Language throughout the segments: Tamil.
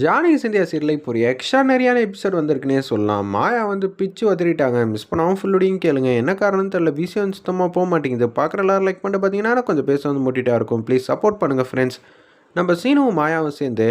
ஜானிஸ் சிந்தியா சீரியல் இப்போ ஒரு நிறையான எபிசோட் வந்திருக்குன்னே சொல்லலாம். மாயா வந்து பிச்சு வதறிட்டாங்க மிஸ் பண்ணாமல் ஃபுல்லுடையும் கேளுங்க. என்ன காரணம்னு தெரியல. விஷயம் சுத்தமாக போக மாட்டேங்குது. பார்க்குற எல்லாரும் லைக் பண்ணிட்டு பார்த்தீங்கன்னா கொஞ்சம் பேச வந்து மோட்டிட்டாக இருக்கும். ப்ளீஸ் சப்போர்ட் பண்ணுங்கள் ஃப்ரெண்ட்ஸ் நம்ம சீனுவும் மாயாவும் சேர்ந்து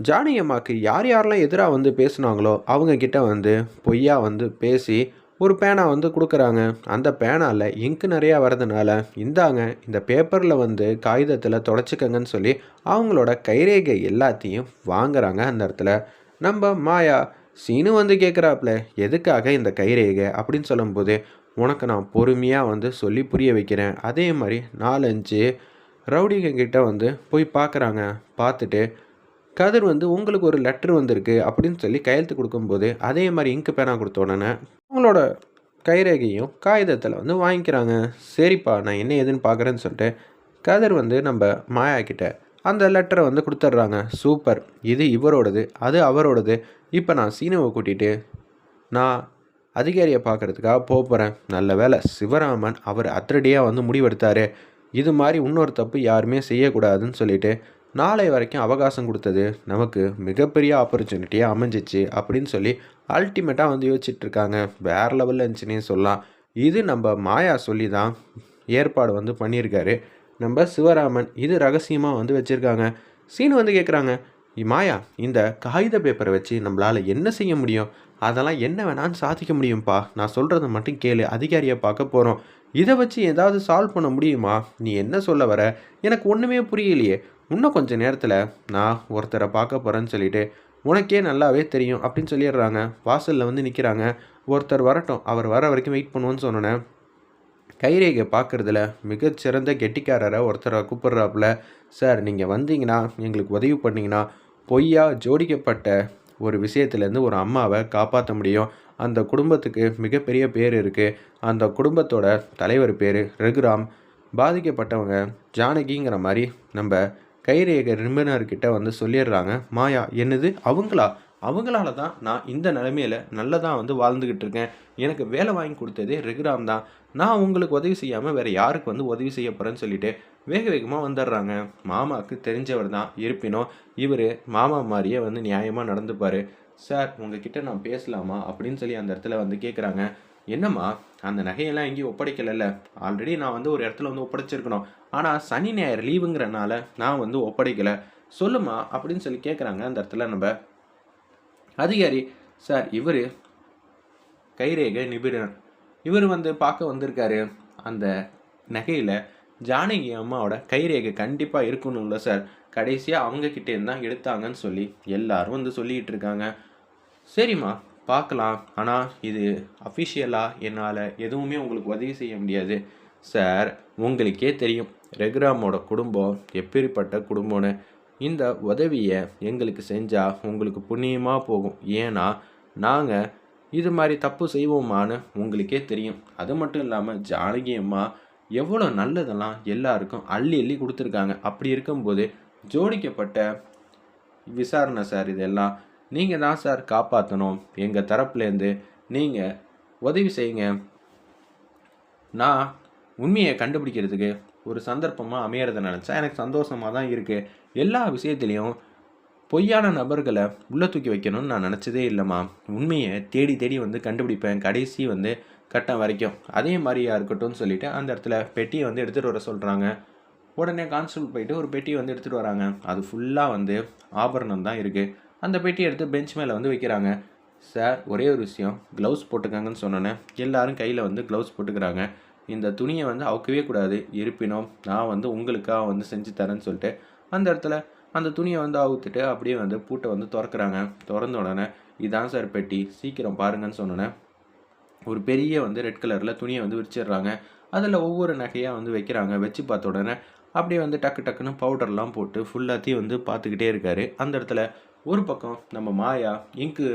ஜானி அம்மாவுக்கு யார் யாரெல்லாம் எதிராக வந்து பேசுனாங்களோ அவங்கக்கிட்ட வந்து பொய்யா வந்து பேசி ஒரு பேனா வந்து கொடுக்குறாங்க. அந்த பேனாவில் இங்கு நிறையா வரதுனால இந்தாங்க இந்த பேப்பரில் வந்து காகிதத்தில் தொடச்சிக்கங்கன்னு சொல்லி அவங்களோட கைரேகை எல்லாத்தையும் வாங்குறாங்க அந்த இடத்துல. நம்ம மாயா சீனு வந்து கேட்குறாப்புல எதுக்காக இந்த கைரேகை? அப்படின்னு சொல்லும்போது உனக்கு நான் பொறுமையாக வந்து சொல்லி புரிய வைக்கிறேன். அதே மாதிரி நாலஞ்சு ரவுடிகங்கிட்ட வந்து போய் பார்க்குறாங்க பார்த்துட்டு கதிர் வந்து உங்களுக்கு ஒரு லெட்ரு வந்திருக்கு. அப்படின்னு சொல்லி கையெழுத்து கொடுக்கும்போது அதே மாதிரி இங்கு பேனா கொடுத்த உடனே அவங்களோட கைரேகையும் காகிதத்தில் வந்து வாங்கிக்கிறாங்க. சரிப்பா நான் என்ன ஏதுன்னு பார்க்குறேன்னு சொல்லிட்டு கதிர் வந்து நம்ம மாயா கிட்ட அந்த லெட்டரை வந்து கொடுத்துட்றாங்க. சூப்பர். இது இவரோடது அது அவரோடது. இப்போ நான் சீனுவை கூட்டிகிட்டு நான் அதிகாரியை பார்க்குறதுக்காக போக போகிறேன் நல்ல வேலை சிவராமன் அவர் அத்தரடியாக வந்து முடிவெடுத்தார். இது மாதிரி இன்னொரு தப்பு யாருமே செய்யக்கூடாதுன்னு சொல்லிட்டு நாளை வரைக்கும் அவகாசம் கொடுத்தது நமக்கு மிகப்பெரிய ஆப்பர்ச்சுனிட்டியாக அமைஞ்சிச்சு அப்படின்னு சொல்லி அல்டிமேட்டாக வந்து யோசிச்சுட்ருக்காங்க. வேறு லெவலில் இருந்துச்சுன்னே சொல்லலாம். இது நம்ம மாயா சொல்லி தான் ஏற்பாடு வந்து பண்ணியிருக்காரு. நம்ம சிவராமன் இது ரகசியமாக வந்து வச்சுருக்காங்க. சீன் வந்து கேட்குறாங்க மாயா இந்த காகித பேப்பரை வச்சு நம்மளால் என்ன செய்ய முடியும்? அதெல்லாம் என்ன வேணான்னு சாதிக்க முடியும்ப்பா நான் சொல்கிறத மட்டும் கேளு அதிகாரியை பார்க்க போகிறோம் இதை வச்சு ஏதாவது சால்வ் பண்ண முடியுமா? நீ என்ன சொல்ல வர? எனக்கு ஒன்றுமே புரியலையே. இன்னும் கொஞ்சம் நேரத்தில் நான் ஒருத்தரை பார்க்க போகிறேன்னு சொல்லிட்டு உனக்கே நல்லாவே தெரியும் அப்படின்னு சொல்லிடுறாங்க. வாசலில் வந்து நிற்கிறாங்க ஒருத்தர் வரட்டும் அவர் வர வரைக்கும் வெயிட் பண்ணுவோன்னு சொன்னோன்னே கைரேகை பார்க்குறதுல மிகச்சிறந்த கெட்டிக்காரரை ஒருத்தரை கூப்பிட்றாப்புல சார் நீங்கள் வந்தீங்கன்னா எங்களுக்கு உதவி பண்ணிங்கன்னா பொய்யா ஜோடிக்கப்பட்ட ஒரு விஷயத்துலேருந்து ஒரு அம்மாவை காப்பாற்ற முடியும். அந்த குடும்பத்துக்கு மிகப்பெரிய பேர் இருக்குது அந்த குடும்பத்தோட தலைவர் பேர் ரகுராம். பாதிக்கப்பட்டவங்க ஜானகிங்கிற மாதிரி நம்ம கைரேகை நிபுணர்கிட்ட வந்து சொல்லிடுறாங்க மாயா என்னது? அவங்களா? அவங்களால தான் நான் இந்த நிலைமையில் நல்லதாக வந்து வாழ்ந்துக்கிட்டு இருக்கேன். எனக்கு வேலை வாங்கி கொடுத்ததே ரெகுராம் தான். நான் உங்களுக்கு உதவி செய்யாமல் வேறு யாருக்கு வந்து உதவி செய்ய போகிறேன்னு சொல்லிட்டு வேக வேகமாக வந்துடுறாங்க. மாமாவுக்கு தெரிஞ்சவர் தான் இருப்பினும் இவர் மாமா மாதிரியே வந்து நியாயமாக நடந்துப்பார். சார் உங்ககிட்ட நான் பேசலாமா? அப்படின்னு சொல்லி அந்த இடத்துல வந்து கேட்குறாங்க என்னம்மா அந்த நகையெல்லாம் எங்கேயும் ஒப்படைக்கலைல்ல. ஆல்ரெடி நான் வந்து ஒரு இடத்துல வந்து ஒப்படைச்சிருக்கணும். ஆனால் சனி ஞாயிறு லீவுங்கிறனால நான் வந்து ஒப்படைக்கலை. சொல்லுமா? அப்படின்னு சொல்லி கேட்குறாங்க அந்த இடத்துல நம்ம. அதிகாரி சார் இவர் கைரேகை நிபுணர். இவர் வந்து பார்க்க வந்திருக்காரு. அந்த நகையில் ஜானகி அம்மாவோட கைரேகை கண்டிப்பாக இருக்கணும்ல சார். கடைசியாக அவங்கக்கிட்டே தான் எடுத்தாங்கன்னு சொல்லி எல்லாரும் வந்து சொல்லிகிட்டு இருக்காங்க. சரிம்மா. பார்க்கலாம். ஆனால் இது அஃபிஷியலாக என்னால் எதுவுமே உங்களுக்கு உதவி செய்ய முடியாது. சார் உங்களுக்கே தெரியும். ரெகுராமோட குடும்பம் எப்பேற்பட்ட குடும்பம்னு. இந்த உதவியை எங்களுக்கு செஞ்சால் உங்களுக்கு புண்ணியமாக போகும். ஏன்னா நாங்கள் இது மாதிரி தப்பு செய்வோமான்னு உங்களுக்கே தெரியும். அது மட்டும் இல்லாமல் ஜானகி அம்மா எவ்வளோ நல்லதெல்லாம் எல்லாருக்கும் அள்ளி அள்ளி கொடுத்துருக்காங்க. அப்படி இருக்கும்போது ஜோடிக்கப்பட்ட விசாரணை சார் இதெல்லாம் நீங்கள் தான் சார் காப்பாற்றணும் எங்கள் தரப்புலேருந்து நீங்கள் உதவி செய்யுங்க. நான் உண்மையை கண்டுபிடிக்கிறதுக்கு ஒரு சந்தர்ப்பமாக அமையறதை நினச்சா எனக்கு சந்தோஷமாக தான் இருக்குது எல்லா விஷயத்துலேயும் பொய்யான நபர்களை உள்ளே தூக்கி வைக்கணும்னு நான் நினச்சதே இல்லைம்மா. உண்மையை தேடி தேடி வந்து கண்டுபிடிப்பேன். கடைசி வந்து கட்டம் வரைக்கும். அதே மாதிரியா இருக்கட்டும்னு சொல்லிட்டு அந்த இடத்துல பெட்டியை வந்து எடுத்துகிட்டு வர சொல்கிறாங்க உடனே கான்ஸ்டபிள் போயிட்டு ஒரு பெட்டியை வந்து எடுத்துகிட்டு வராங்க. அது ஃபுல்லாக வந்து ஆபரணம் தான் இருக்குது அந்த பெட்டி எடுத்து பெஞ்ச் மேலே வந்து வைக்கிறாங்க. சார் ஒரே ஒரு விஷயம் க்ளவுஸ் போட்டுக்கங்கன்னு சொன்னோன்னே எல்லாரும் கையில் வந்து க்ளவுஸ் போட்டுக்கிறாங்க. இந்த துணியை வந்து அவுக்கவே கூடாது. இருப்பினும் நான் வந்து உங்களுக்காக வந்து செஞ்சு தரேன்னு சொல்லிட்டு அந்த இடத்துல அந்த துணியை வந்து அவுத்துட்டு அப்படியே வந்து பூட்டை வந்து திறக்கிறாங்க. திறந்த உடனே இதான் சார் பெட்டி. சீக்கிரம் பாருங்கன்னு சொன்னோன்னே ஒரு பெரிய வந்து ரெட் கலரில் துணியை வந்து விரிச்சிடுறாங்க. அதில் ஒவ்வொரு நகையாக வந்து வைக்கிறாங்க. வச்சு பார்த்த உடனே அப்படியே வந்து டக்கு டக்குன்னு பவுடர்லாம் போட்டு ஃபுல்லாத்தையும் வந்து பார்த்துக்கிட்டே இருக்காரு. அந்த இடத்துல ஒரு பக்கம் நம்ம மாயா இங்கு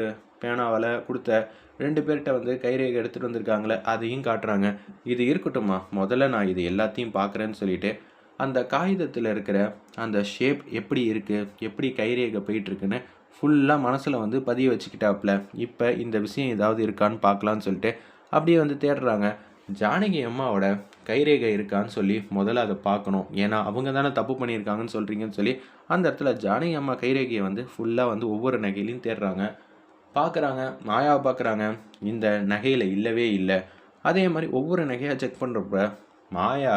பேனாவால் கொடுத்த ரெண்டு பேர்கிட்ட வந்து கைரேகை எடுத்துகிட்டு வந்திருக்காங்களே அதையும் காட்டுறாங்க. இது இருக்கட்டும்மா முதல்ல நான் இது எல்லாத்தையும் பார்க்குறேன்னு சொல்லிட்டு அந்த காகிதத்தில் இருக்கிற அந்த ஷேப் எப்படி இருக்குது எப்படி கைரேகை போயிட்டுருக்குன்னு ஃபுல்லாக மனசில் வந்து பதிய வச்சுக்கிட்டாப்புல இப்போ இந்த விஷயம் ஏதாவது இருக்கான்னு பார்க்கலான்னு சொல்லிட்டு அப்படியே வந்து தேடுறாங்க. ஜானகி அம்மாவோட கைரேகை இருக்கான்னு சொல்லி முதல்ல அதை பார்க்கணும். ஏன்னா அவங்க தானே தப்பு பண்ணியிருக்காங்கன்னு சொல்கிறீங்கன்னு சொல்லி அந்த இடத்துல ஜானகி அம்மா கைரேகையை வந்து ஃபுல்லாக வந்து ஒவ்வொரு நகையிலையும் தேடுறாங்க. பார்க்குறாங்க மாயாவை பார்க்குறாங்க. இந்த நகையில் இல்லவே இல்லை. அதே மாதிரி ஒவ்வொரு நகையாக செக் பண்ணுறப்ப மாயா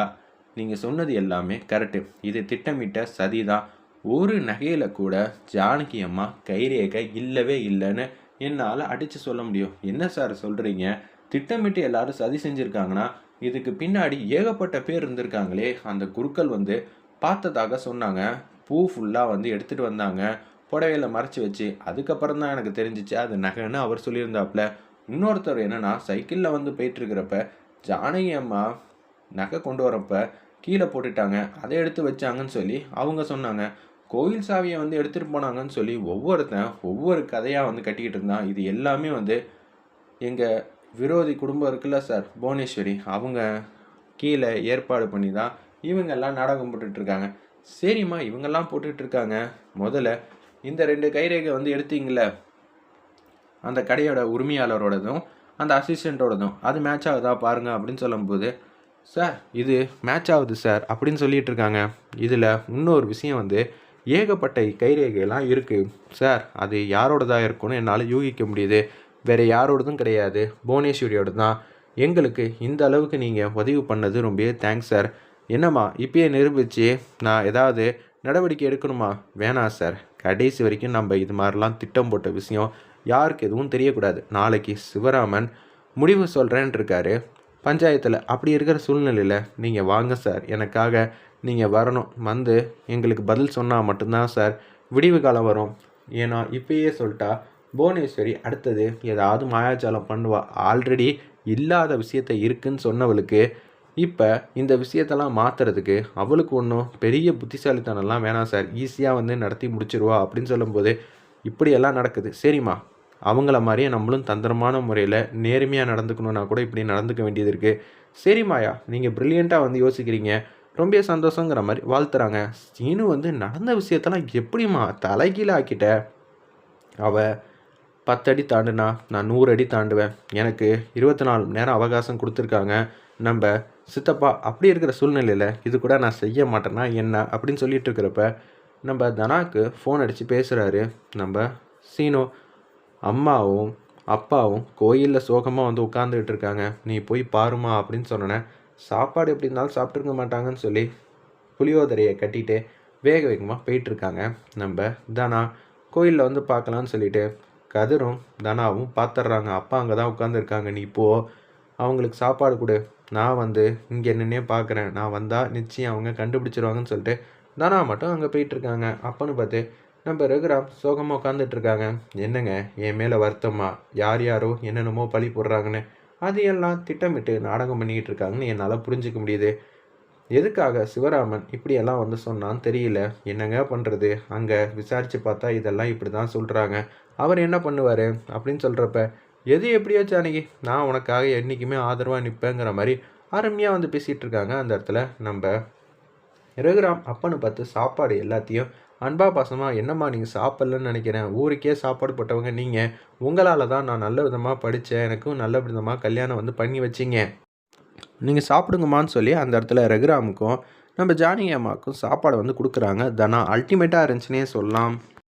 நீங்கள் சொன்னது எல்லாமே கரெக்டு இது திட்டமிட்ட சதி தான். ஒரு நகையில் கூட ஜானகி அம்மா கைரேகை இல்லவே இல்லைன்னு என்னால் அடித்து சொல்ல முடியும். என்ன சார் சொல்கிறீங்க திட்டமிட்டு எல்லாரும் சதி செஞ்சுருக்காங்கன்னா இதுக்கு பின்னாடி ஏகப்பட்ட பேர் இருந்திருக்காங்களே. அந்த குருக்கள் வந்து பார்த்ததாக சொன்னாங்க. பூ ஃபுல்லாக வந்து எடுத்துகிட்டு வந்தாங்க. புடவையில் மறைச்சி வச்சு. அதுக்கப்புறம் தான் எனக்கு தெரிஞ்சிச்சு. அது நகைன்னு அவர் சொல்லியிருந்தாப்புல. இன்னொருத்தர் என்னன்னா சைக்கிளில் வந்து போயிட்டுருக்கிறப்ப ஜானகி அம்மா நகை கொண்டு வரப்ப கீழே போட்டுட்டாங்க. அதை எடுத்து வச்சாங்கன்னு சொல்லி அவங்க சொன்னாங்க. கோயில் சாவியை வந்து எடுத்துகிட்டு போனாங்கன்னு சொல்லி ஒவ்வொருத்தன் ஒவ்வொரு கதையாக வந்து கட்டிக்கிட்டு இருந்தான். இது எல்லாமே வந்து எங்கள் விரோதி குடும்பம் இருக்குல்ல சார் புவனேஸ்வரி அவங்க கீழே ஏற்பாடு பண்ணி தான் இவங்கெல்லாம் நாடகம் போட்டுட்ருக்காங்க சரிம்மா இவங்கெல்லாம் போட்டுட்ருக்காங்க முதல்ல இந்த ரெண்டு கைரேகை வந்து எடுத்தீங்கள அந்த கடையோட உரிமையாளரோடதும் அந்த அசிஸ்டண்ட்டோடதும் அது மேட்ச் ஆகுதா பாருங்கள் அப்படின்னு சொல்லும்போது சார் இது மேட்ச் ஆகுது சார் அப்படின்னு சொல்லிட்டு இருக்காங்க. இதில் இன்னொரு விஷயம் வந்து ஏகப்பட்ட கைரேகைலாம் இருக்குது சார் அது யாரோடதாக இருக்கும்னு என்னால் யூகிக்க முடியுது. வேறு யாரோடதும் கிடையாது. புவனேஸ்வரியோட தான் எங்களுக்கு இந்த அளவுக்கு நீங்கள் உதவி பண்ணது ரொம்பவே தேங்க்ஸ் சார் என்னம்மா இப்பயே நிரூபித்து நான் ஏதாவது நடவடிக்கை எடுக்கணுமா? வேணாம் சார் கடைசி வரைக்கும் நம்ம இது மாதிரிலாம் திட்டம் போட்ட விஷயம் யாருக்கு எதுவும் தெரியக்கூடாது. நாளைக்கு சிவராமன் முடிவு சொல்கிறேன் இருக்காரு பஞ்சாயத்தில் அப்படி இருக்கிற சூழ்நிலையில் நீங்கள் வாங்க சார் எனக்காக நீங்கள் வரணும். வந்து எங்களுக்கு பதில் சொன்னால் மட்டும்தான் சார் விடிவு காலம் வரும். ஏன்னா இப்பயே சொல்லிட்டா புவனேஸ்வரி அடுத்தது ஏதாவது மாயாஜாலம் பண்ணுவா. ஆல்ரெடி இல்லாத விஷயத்த இருக்குன்னு சொன்னவளுக்கு இப்போ இந்த விஷயத்தெல்லாம் மாற்றுறதுக்கு அவளுக்கு ஒன்றும் பெரிய புத்திசாலித்தனம்லாம் வேணாம் சார். ஈஸியாக வந்து நடத்தி முடிச்சிருவா அப்படின்னு சொல்லும்போது இப்படியெல்லாம் நடக்குது. சரிம்மா. அவங்கள மாதிரியே நம்மளும் தந்திரமான முறையில் நேர்மையாக நடந்துக்கணுன்னா கூட இப்படி நடந்துக்க வேண்டியது இருக்குது சரி மாயா நீங்கள் ப்ரில்லியண்ட்டாக வந்து யோசிக்கிறீங்க. ரொம்ப சந்தோஷங்கிற மாதிரி வாழ்த்துறாங்க. சீனு வந்து நடந்த விஷயத்தெல்லாம் எப்படிம்மா தலைகீழ ஆக்கிட்ட அவள் பத்தடி தாண்டுனா நான் நூறு அடி தாண்டுவேன். எனக்கு இருபத்தி நாலு மணி நேரம் அவகாசம் கொடுத்துருக்காங்க. நம்ம சித்தப்பா அப்படி இருக்கிற சூழ்நிலையில் இது கூட நான் செய்ய மாட்டேன்னா என்ன அப்படின்னு சொல்லிட்டு இருக்கிறப்ப நம்ம தனாக்கு ஃபோன் அடித்து பேசுகிறாரு நம்ம சீனோ அம்மாவும் அப்பாவும் கோயிலில் சோகமாக வந்து உட்காந்துக்கிட்டு இருக்காங்க. நீ போய் பாருமா அப்படின்னு சொன்னேன் சாப்பாடு எப்படி இருந்தாலும் சாப்பிட்ருக்க மாட்டாங்கன்னு சொல்லி புளியோதரையை கட்டிட்டு வேக வேகமாக போயிட்டுருக்காங்க நம்ம தனா கோயிலில் வந்து பார்க்கலான்னு சொல்லிட்டு கதிரும் தனாவும் பார்த்துட்றாங்க அப்பா அங்கே தான் உட்காந்துருக்காங்க நீ போ. அவங்களுக்கு சாப்பாடு கொடு. நான் வந்து இங்கே நின்னே பார்க்குறேன் நான் வந்தால் நிச்சயம் அவங்க கண்டுபிடிச்சிருவாங்கன்னு சொல்லிட்டு தனா மட்டும் அங்கே போயிட்டுருக்காங்க. அப்பன்னு பார்த்து நம்ம ரகுராம் சோகமாக உட்காந்துட்ருக்காங்க என்னங்க என் மேலே வருத்தமா? யார் யாரோ என்னென்னமோ பழி போடுறாங்கன்னு. அது எல்லாம் திட்டமிட்டு நாடகம் பண்ணிக்கிட்டு இருக்காங்கன்னு என்னால் புரிஞ்சிக்க முடியுது. எதுக்காக சிவராமன் இப்படியெல்லாம் வந்து சொன்னான்னு தெரியல. என்னங்க பண்ணுறது அங்கே விசாரித்து பார்த்தா இதெல்லாம் இப்படி தான் சொல்கிறாங்க அவர் என்ன பண்ணுவார்? அப்படின்னு சொல்கிறப்ப எது எப்படியோ ஜானகி நான் உனக்காக என்றைக்குமே ஆதரவாக நிற்பேங்கிற மாதிரி அருமையாக வந்து பேசிகிட்டு இருக்காங்க அந்த இடத்துல நம்ம ரகுராம். அப்பன்னு பார்த்து சாப்பாடு எல்லாத்தையும் அன்பா பாசமாக என்னம்மா நீங்கள் சாப்பிட்லன்னு நினைக்கிறேன். ஊருக்கே சாப்பாடு போட்டவங்க நீங்கள் உங்களால் தான் நான் நல்ல விதமாக படித்தேன் எனக்கும் நல்ல விதமாக கல்யாணம் வந்து பண்ணி வச்சிங்க. நீங்கள் சாப்பிடுங்கம்மான்னு சொல்லி அந்த இடத்துல ரகுராமுக்கும் நம்ம ஜானகி அம்மாவுக்கும் சாப்பாடு வந்து கொடுக்குறாங்க. தனா அல்டிமேட்டாக இருந்துச்சுன்னே சொல்லலாம்.